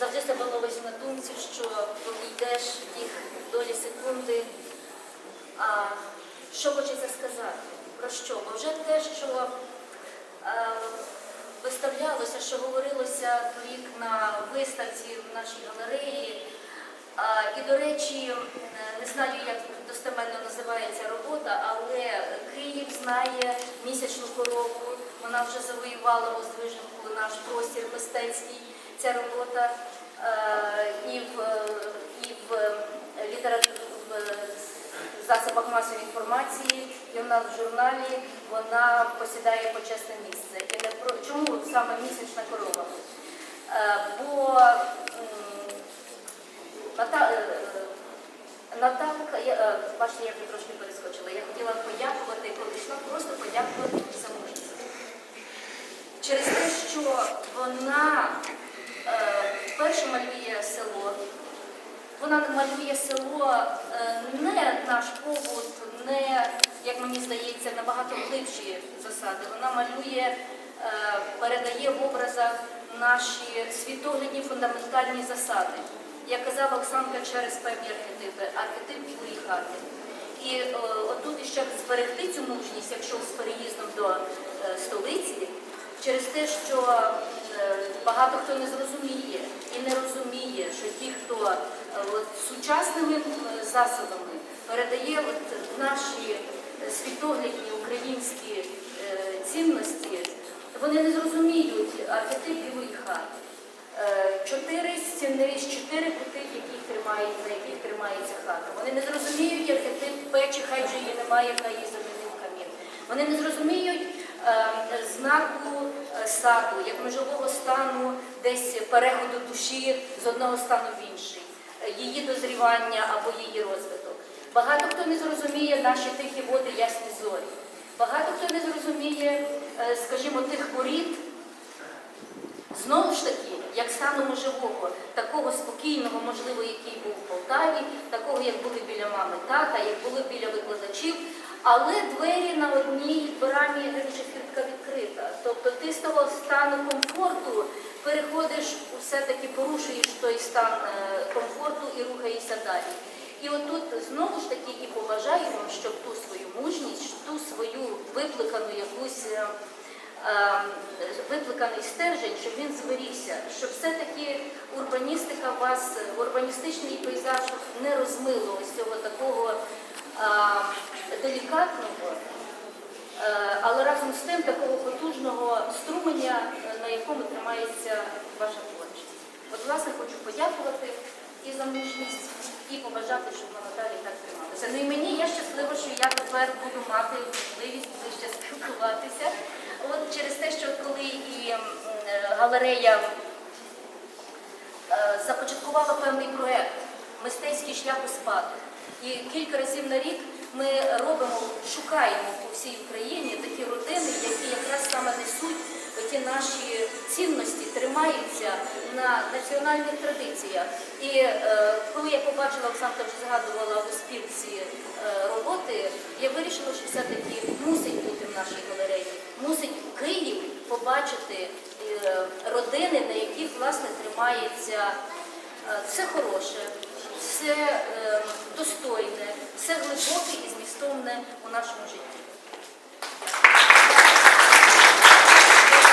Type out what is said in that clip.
завжди себе ловиш на думці, що коли йдеш їх долі секунди, а що хочеться сказати? Про що? Бо вже те, що е, виставлялося, що говорилося торік на виставці в нашій галереї. А, і, до речі, не знаю, як достеменно називається робота, але Київ знає місячну корову. Вона вже завоювала воздвиженку наш простір мистецький. Ця робота е, і в, і в літературі в засобах масової інформації, і в нас в журналі вона посідає почесне місце. І не про чому саме місячна корова? Е, Бо е, Наталка, я, е, бачите, я трошки перескочила. Я хотіла подякувати, коли йшла, просто подякувати мужність. Через те, що вона е, вперше малює село, вона малює село е, не наш побут, не, як мені здається, набагато глибші засади. Вона малює, е, передає в образах наші світоглядні фундаментальні засади. Як казала Оксанка, через певні архетипи, архетип білої хати. І е, отут іще зберегти цю мужність, якщо з переїздом до столиці, через те, що багато хто не зрозуміє і не розуміє, що ті, хто сучасними е, засобами передає от, наші е, світоглядні українські е, цінності, вони не зрозуміють архетип. Е, Чотири стіни з чотири кути, яких тримає, на яких тримається хата. Вони не зрозуміють архетип печі, хай же її немає, в неї замінив камін. Вони не зрозуміють е, знаку саду, як межового стану, десь переходу душі з одного стану в інший, її дозрівання або її розвиток. Багато хто не зрозуміє наші тихі води, ясні зорі. Багато хто не зрозуміє, е, скажімо, тих порід, Знову ж таки, як стану межового, такого спокійного, можливо, який був в Полтаві, такого, як були біля мами тата, як були біля викладачів, але двері на одній брамі раніше фіртка відкрита. Тобто ти з того стану комфорту переходиш, все-таки порушуєш той стан е, комфорту і рухаєшся далі. І отут знову ж таки і побажаю вам, щоб ту свою мужність, ту свою викликану якусь. е, е, викликаний стержень, щоб він зберігся, щоб все-таки урбаністика вас, урбаністичний пейзаж не розмило ось цього такого е, делікатного, е, але разом з тим такого потужного струменя, е, на якому тримається ваша творчість. От, власне, хочу подякувати і за мужність, і побажати, щоб вона далі так трималася. Ну і мені я щаслива, що я тепер буду мати можливість ближче спілкуватися. От через те, що коли і е, галерея е, започаткувала певний проєкт Мистецький шлях у спадок. І кілька разів на рік ми робимо, шукаємо по всій Україні такі родини, які якраз саме несуть ті наші цінності, тримаються на національних традиціях. І е, коли я побачила, Оксанка вже згадувала у спілці е, роботи, я вирішила, що все-таки мусить бути в нашій галереї, мусить Київ побачити е, родини, на яких власне тримається е, все хороше, все е, достойне, все глибоке і змістовне у нашому житті.